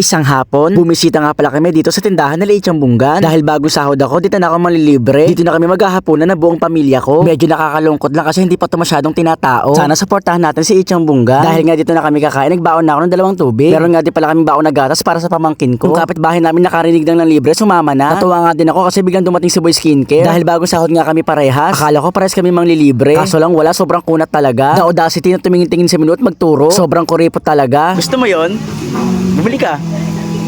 Isang hapon, bumisita nga pala kami dito sa tindahan na Leichang Bunggan. Dahil bago sahod ako, dito na ako malilibre. Dito na kami maghahaponan na buong pamilya ko. Medyo nakakalungkot lang kasi hindi pa to masyadong tinatao. Sana supportahan natin si Ichang Bunggan. Dahil nga dito na kami kakain, nagbaon na ako ng dalawang tubig. Meron nga din pala kami baon na gatas para sa pamangkin ko. Yung kapitbahay namin nakarinig ng libre, sumama na. Natuwa nga din ako kasi biglang dumating si Boy Skincare. Dahil bago sahod nga kami parehas. Akala ko parehas kami manglilibre. Kaso lang wala, sobrang kunat talaga. The audacity na tumingin-tingin sa minuto magturo. Sobrang kuripot talaga. Gusto mo yon? Bumili ka.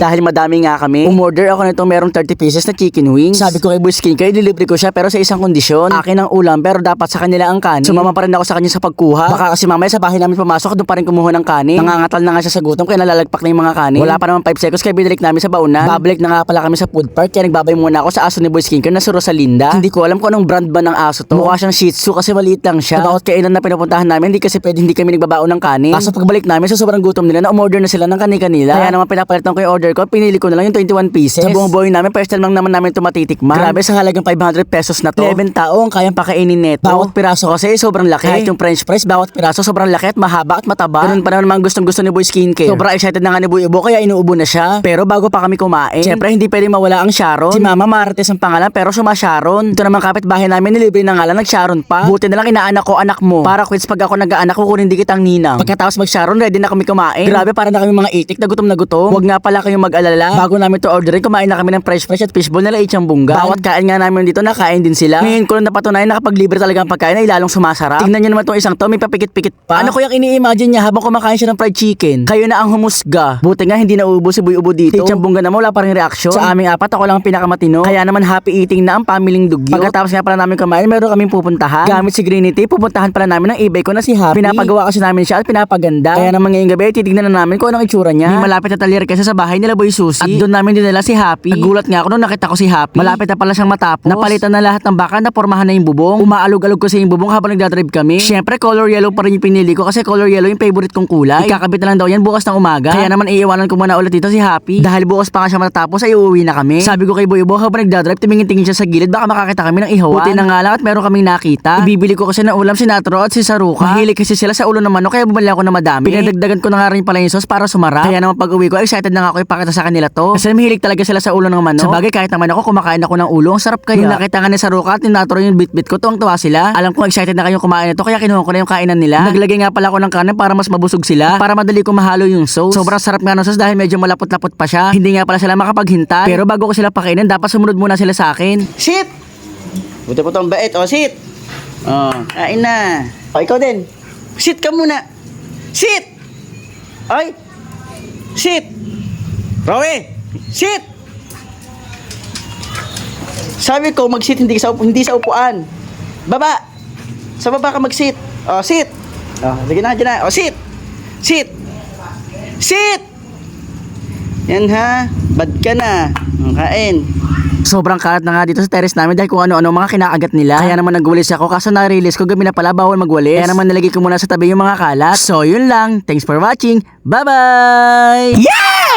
Dahil madami nga kami, umorder ako nito merong 30 pieces na chicken wings. Sabi ko kay Boy Skincare, ililibre ko siya pero sa isang kondisyon. Akin ang ulam pero dapat sa kanila ang kanin. Sumama pa rin ako sa kanya sa pagkuha. Baka kasi mamaya sa bahay namin pumasok, doon pa rin kumuha ng kanin. Nangangatal na nga siya sa gutom kaya nalalagpak na yung mga kanin. Wala pa naman 5 seconds kaya binalik namin sa baunan. Babalik na nga pala kami sa food park kaya nagbabay muna ako sa aso ni Boy Skincare na si Rosalinda. Hindi ko alam kung anong brand ba ng aso to. Mukha siyang Shih Tzu kasi maliit lang siya. Bawat kainan na pinupuntahan namin, hindi kasi pwede hindi kami nagbabaon ng kanin. Kaso pagbalik namin sa sobrang gutom nila na umorder na sila ng kani-kanila. Kaya naman pinapalitan ko yung order ko, pinili ko na lang yung 21 pieces. Sa buong buhay namin, first time lang naman namin ito matitikman. Grabe sa halagang 500 pesos na to. 11 tao ang kayang pakainin neto. Bawat piraso kasi sobrang laki. Kahit yung french fries, bawat piraso sobrang laki at mahaba at mataba. Ganun pa naman gustong gusto ni Boy Skincare. Sobrang excited na nga ni Boy Ibo kaya inuubo na siya. Pero bago pa kami kumain, syempre hindi pwede mawala ang Sharon. Si Mama Marites ang pangalan pero suma Sharon. Ito naman kapitbahay namin nilibre na nga lang nag-Sharon pa. Buti na lang inaanak ko anak mo. Para quits pag ako nag-aanak kukunin di kitang ninang. Pagkatapos mag-Sharon, ready na kami kumain. Grabe para na kami mga itik na gutom na gutom. Huwag nga pala kayong mag-alala. Bago namin to orderin, kumain na kami ng fresh fresh at fishball nila Ichang Bungga. Bawat kain nga namin dito, nakain din sila. Ngayon ko lang napatunayan na kapag libre talaga ang pagkain ay lalong sumasarap. Tingnan niyo naman tong isang to, may papikit-pikit pa. Ano ko yung ini-imagine niya habang kumakain siya ng fried chicken? Kayo na ang humusga. Buti nga hindi nauubo si Buy Ubo dito. Si Ichang Bungga naman wala pa rin reaksyon. Sa aming apat, ako lang ang pinakamatino. Kaya naman happy eating na ang pamilying dugyo. Pagkatapos nga pala namin kumain, meron kaming pupuntahan. Gamit si Greenity, pupuntahan pala namin ng eBay ko na si Happy. Pinapagawa kasi namin siya at pinapaganda. Kaya naman ngayong gabi, titignan na namin kung anong itsura niya. May malapit na talir kasi sa bahay nila Boy Susi. At doon namin dinala si Happy. Nagulat nga ako nung nakita ko si Happy. Malapit na pala siyang matapos. Napalitan na lahat ng baka, napormahan na yung bubong. Umaalog-alog kasi yung bubong habang nagdadrive kami. Siyempre, color yellow pa rin yung pinili ko kasi color yellow yung favorite kong kulay. Ikakabit na lang daw yan bukas ng umaga. Kaya naman iiwanan ko muna ulit dito si Happy. Dahil bukas pa nga siya matatapos ay uuwi na kami. Sabi ko kay Boy Bo habang nagdadrive, tumingin-tingin siya sa gilid baka makakita kami ng ihawan. Buti na nga lang at meron kaming nakita. Ibibili ko kasi ng ulam si Natro at si Saruka. Mahilig kasi sila sa ulo ng manok kaya bumili ako na madami. Pinadagdagan ko na nga rin pala yung sauce para sumarap. Kaya naman pag uwi ko, excited na nga ako ipakita sa kanila to. Kasi mahilig talaga sila sa ulo ng manok. Sa bagay kahit naman ako kumakain ako ng ulo, ang sarap kaya. Nung nakita nga ni Saruka at ni Natro yung bit-bit ko, tuwang-tuwa sila. Alam ko excited na kayong kumain ito kaya kinuha ko na yung kainan nila. Naglagay nga pala ako ng kanin para mas mabusog sila. Para madali ko mahalo yung sauce. Sobrang sarap nga ng sauce dahil medyo malapot-lapot pa siya. Hindi nga pala sila makapaghintay. Pero bago ko sila pakainin, dapat sumunod muna sila sa akin. Sit! Buti po tong bait. O, sit! Oh, kain na. O, ikaw din. Sit ka muna. Sit! Ay! Sit! Rowe! Sit! Sabi ko, mag-sit hindi sa, hindi sa upuan. Baba! Sa baba ka mag-sit. O, sit! O, sige na, dyan na. O, sit! Sit! Sit! Yan ha. Bad ka na. Kain. Sobrang kalat na nga dito sa terrace namin dahil kung ano-ano mga kinakagat nila. Kaya naman nagwalis ako kaso na-release ko gabi na pala bawal magwalis. Kaya naman nilagay ko muna sa tabi yung mga kalat. So yun lang. Thanks for watching. Bye-bye! Yeah!